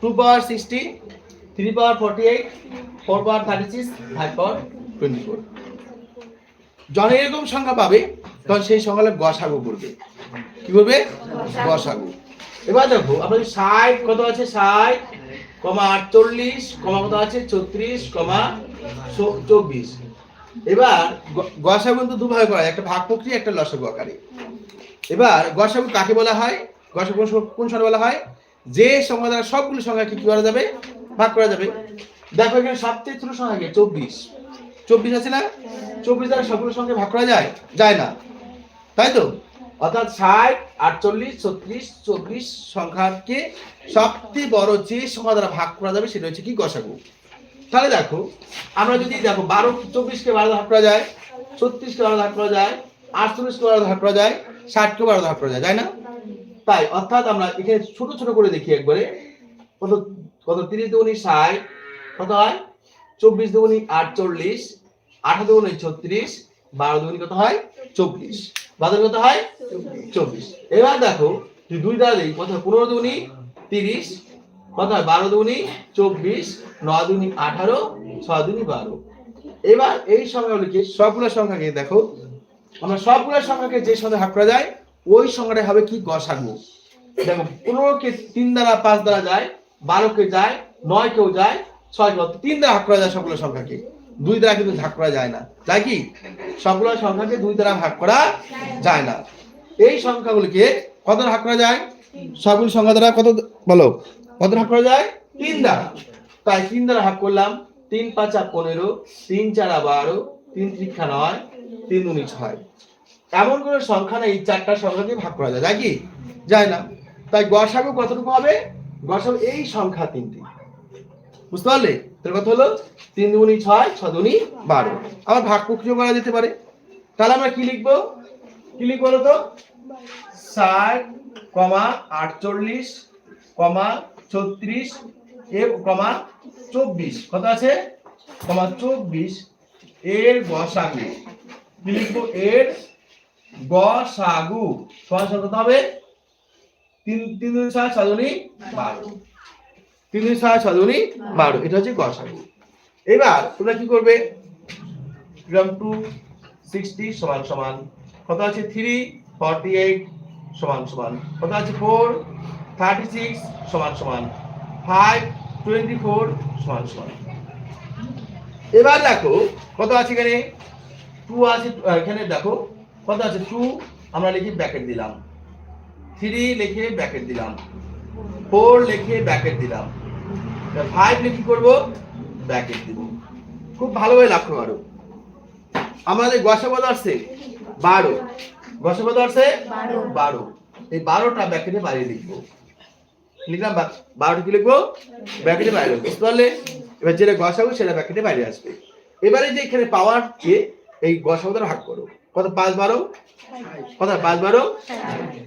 Two power sixty three power forty eight four power thirty six five power twenty four যখন এরকম সংখ্যা পাবে, তখন সেই সংখ্যা গসাগু করবে। কি করবে? গসাগু। এবার দেখো আমাদের ষাট কত আছে? ষাট, কমা আটচল্লিশ, কমা কত আছে? ছত্রিশ, কমা চব্বিশ। এবার গসাগু কিন্তু দুভাবে করা যায়, একটা ভাগ প্রক্রিয়া একটা লসাগু আকারে। এবার গসাগু কাকে বলা হয়? গসাগু কোন সম- কোন সংখ্যা বলা হয়? যে সংখ্যা দ্বারা সবগুলো সংখ্যাকে কি করা যাবে? ভাগ করা যাবে। দেখো এখানে সবচেয়ে ছোট সংখ্যাকে, চব্বিশ। চব্বিশ আছে না? চব্বিশ দ্বারা সবগুলো সংখ্যা ভাগ করা যায়? যায় না। তাই তো? অর্থাৎ ষাট, আটচল্লিশ, ছত্রিশ, চব্বিশ সংখ্যাকে সবচেয়ে বড় যে সংখ্যা দ্বারা ভাগ করা যাবে সেটা হচ্ছে কি? গসাগু। তাহলে দেখো, আমরা যদি দেখো বারো, চব্বিশকে বারো ভাগ করা যায়, ছত্রিশকে বারো ভাগ করা যায়, আটচল্লিশকে বারো ভাগ করা যায় ষাটকে বারো ভাগ করা যায়, তাই না? তাই, অর্থাৎ আমরা এখানে ছোট ছোট করে দেখি একবারে। কত কত, তিরিশ দুগুনি ষাট, কত হয়? চব্বিশ দুগুনি আটচল্লিশ, আঠারো দুগুনি ছত্রিশ, বারো দুগুনি কত হয়? চব্বিশ। বাদল কত হয়? চব্বিশ। এবার দেখো যদি দুই দ্বারা দিই কত পনেরো দুগুনি তিরিশ, কত হয়? বারো দুগুনি চব্বিশ, নয় দুগুনি আঠারো, ছয় দুগুনি বারো। এবার এই সংখ্যাগুলিকে সবগুলো সংখ্যাকে দেখো। আমরা সবগুলো সংখ্যাকে যে সঙ্গে ভাগ করা যায় ওই সংখ্যাটা হবে কি? গসাগু দেখো, পনেরোকে তিন দ্বারা পাঁচ দ্বারা যায় বারো বারোকে যায় নয় কেউ যায় ছয় কেউ তিন দ্বারা ভাগ করা যায় সবগুলো সংখ্যাকে। দুই দ্বারা কিন্তু ভাগ করা যায় না। তাই কি? সবগুলো সংখ্যাকে দুই দ্বারা ভাগ করা যায় না। এই সংখ্যাগুলিকে কত ভাগ করা যায়? সবগুলো সংখ্যা দ্বারা কত বলো, কত ভাগ করা যায়? তিন দ্বারা। তাই তিন দ্বারা ভাগ করলাম, তিন পাঁচা পনেরো, তিন চারা বারো, তিন ত্রিক্ষা নয়, তিন দুনি ছয়। এমন কোনো সংখ্যা নেই চারটা সংখ্যাকে ভাগ করা যায় নাকি যায় না। তাই গসাগু কতটুকু হবে? গসাগু এই সংখ্যা তিনটি। বুঝতে পারলে? তাহলে কথা হলো? তিন দুগুনি ছয়, ছ দুগুনি বারো। আবার ভাগ প্রক্রিয়া করা যেতে পারে। তাহলে আমরা কি লিখব? কি লিখব তো? ষাট, কমা আটচল্লিশ, কমা ছত্রিশ, এ, কমা চব্বিশ। কত আছে? কমা চব্বিশ। এর গসাগু কি লিখব? এর গসাগু সমান সমান কত হবে। তিন তিন, দুই ছয় দুগুনি বারো তিন, দুই ছয় দুগুনি বারো এটা হচ্ছে গসাগু এবার তোমরা কি করবে? গ্রাম টু, সিক্সটি, সমান সমান। কত আছে? থ্রি, ফর্টি এইট, সমান সমান। কত আছে? ফোর, থার্টি সিক্স, সমান সমান। ফাইভ, টোয়েন্টি ফোর, সমান সমান। এবার দেখো, কত আছে এখানে? টু আছে, এখানে দেখো কত আছে টু আমরা লিখে ব্যাকেট দিলাম। থ্রি লিখে ব্যাকেট দিলাম। ফোর লিখে ব্যাকেট দিলাম। ফাইভ লিখে করব? ব্যাকেট দিব। খুব ভালোভাবে লক্ষ্য করো। আমাদের গসাপদ আসছে বারো। গসাপদ আসছে বারো। এই বারোটা ব্যাকেটে বাইরে লিখব। লিখলাম বারোটা কি লিখব? ব্যাকেটে বাইরে লিখব। বুঝতে পারলে? এবার যেটা গসাবো সেটা ব্যাকেটে বাইরে আসবে। এবারে যে এখানে পাওয়ার পাওয়ারকে এই গসাবো দ্বারা ভাগ করো। কত, পাঁচ বারো? কত, পাঁচ বারো?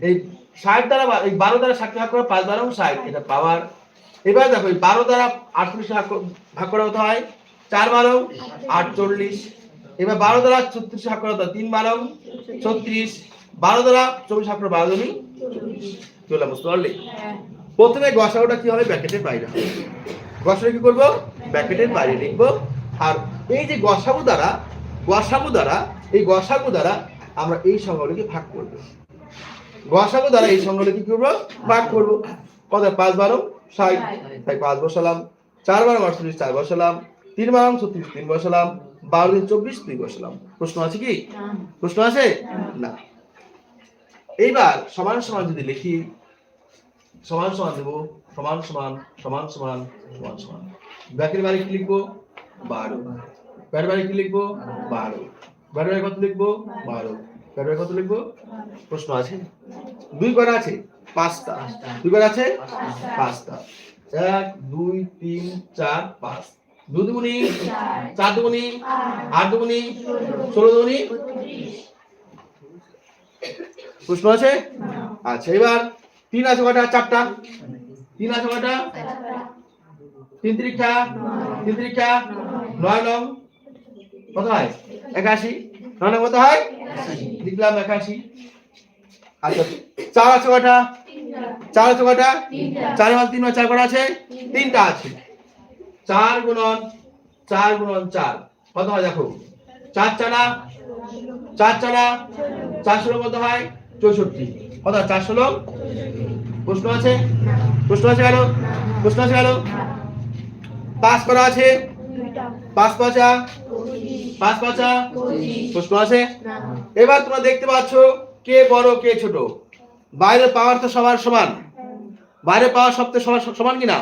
এই ষাট দ্বারা এই বারো দ্বারা ষাটকে ভাগ করো, পাঁচ বারো ষাট, এটা পাওয়ার এবার দেখো, এই বারো দ্বারা আটচল্লিশ ভাগ কর- হতে হয়? চার বারো, আটচল্লিশ। এবার বারো দ্বারা ছত্রিশ ভাগ করা তিন বারো, ছত্রিশ। বারো দ্বারা চব্বিশ ভাগ করো, বারো জনই চলে বুঝতে পারলি? প্রথমে গসাগুটা কি হবে? ব্যাকেটের বাইরে হবে। গসাগু কি করব? ব্যাকেটের বাইরে লিখব। আর এই যে গসাগু দ্বারা গসাগু দ্বারা এই গসাগু দ্বারা আমরা এই সংখ্যাগুলিকে ভাগ করব। গসাগু দ্বারা এই সংখ্যাগুলি কি করব? ভাগ করব। কত? পাঁচ বারো? ষাট? তাই পাঁচ বসালাম। চার বারো আটচল্লিশ চার বসালাম। তিন বারো ছত্রিশ, তিন বসালাম। বারো দিন চব্বিশ দুই বসালাম। প্রশ্ন আছে কি? প্রশ্ন আছে? না। এইবার সমান সমান যদি লিখি, সমান সমান দেবো, সমান সমান সমান সমান সমান সমান। ব্যাকের বাড়ি কি লিখব? বারো। ব্যাটের বাড়ি কি লিখব? বারো। বাড়ি কত লিখব? বারো। বাড়ি কত লিখব? প্রশ্ন আছে? দুই করে আছে? পাঁচটা। দুই করে আছে? পাঁচটা। এক দুই তিন চার পাঁচ। দু দুগুনি চার। দুগুনি আট দুগুনি ষোলো দুগুনি প্রশ্ন আছে? আচ্ছা এবার তিন আছে কটা? চারটা। তিন আছে কটা? তিন তিরিক্ষা তিন তিরিক্ষা নয় নং। কত হয় একাশি। নয় কত হয়? লিখলাম একাশি। আচ্ছা চার আছে কটা চার হচ্ছে কটা চার মাল তিন চার কটা আছে? তিনটা আছে। চার গুণন চার গুণন চার। কত হয় দেখো? চার চারা চার চারা, চার ষোলো কত হয়? চৌষট্টি। কত? চার ষোলো? প্রশ্ন আছে? প্রশ্ন আছে গেল প্রশ্ন আছে গেল পাস করা আছে। পাঁচ পাঁচা পাঁচ পাঁচা প্রশ্ন আছে? এবার তোমরা দেখতে পাচ্ছ কে বড়, কে ছোট। বাইরের পাওয়ার তো সবার সমান। বাইরের পাওয়ার সবচেয়ে সবার সমান কিনা?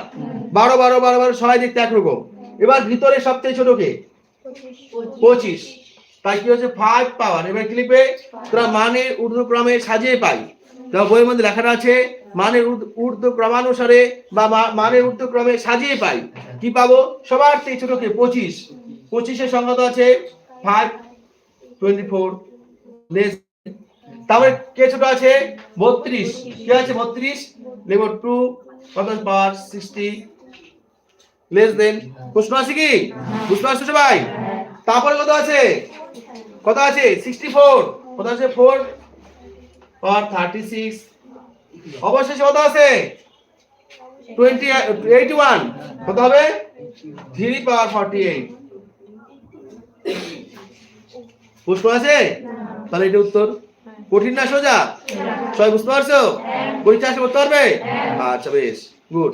বারো বারো বারো বারো, সবাই দেখতে একরকম। এবার ভিতরে সবচেয়ে ছোট কে? পঁচিশ। তাই কি হচ্ছে? ফাইভ পাওয়ার এবার কি লিখবে তোরা মানের ঊর্ধ্বক্রমে সাজিয়ে পাই। তোমার বইয়ের মধ্যে লেখাটা আছে মানের ঊর্ধ্ব- ঊর্ধ্ব ক্রমানুসারে বা মা- মানের ঊর্ধ্বক্রমে সাজিয়ে পাই। কি পাবো? সবার থেকে ছোট কে পঁচিশ। পঁচিশের সংখ্যা তো আছে ফাইভ টোয়েন্টি ফোর লেস তারপরে কে ছোট আছে? বত্রিশ। কে আছে বত্রিশ? লেবর টু, কত পাওয়ার? সিক্সটি লেস দেন প্রশ্ন আছে কি? বুঝতে পারছ সবাই? তারপরে কত আছে? কত আছে? সিক্সটি ফোর কত আছে? ফোর পাওয়ার থার্টি সিক্স অবশেষে কত আছে? টোয়েন্টি এইটি ওয়ান কত হবে? থ্রি পাওয়ার ফর্টি এইট প্রশ্ন আছে? তাহলে এটা উত্তর কঠিন না সোজা? সবাই বুঝতে পারছ? পরীক্ষা আসলে করতে পারবে? আচ্ছা বেশ। গুড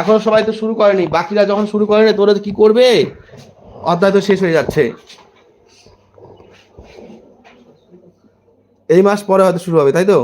এখন সবাই তো শুরু করেনি। বাকিরা যখন শুরু করেনি তোরা কি করবে? অধ্যায় তো শেষ হয়ে যাচ্ছে। এই মাস পরে হয়তো শুরু হবে তাই তো?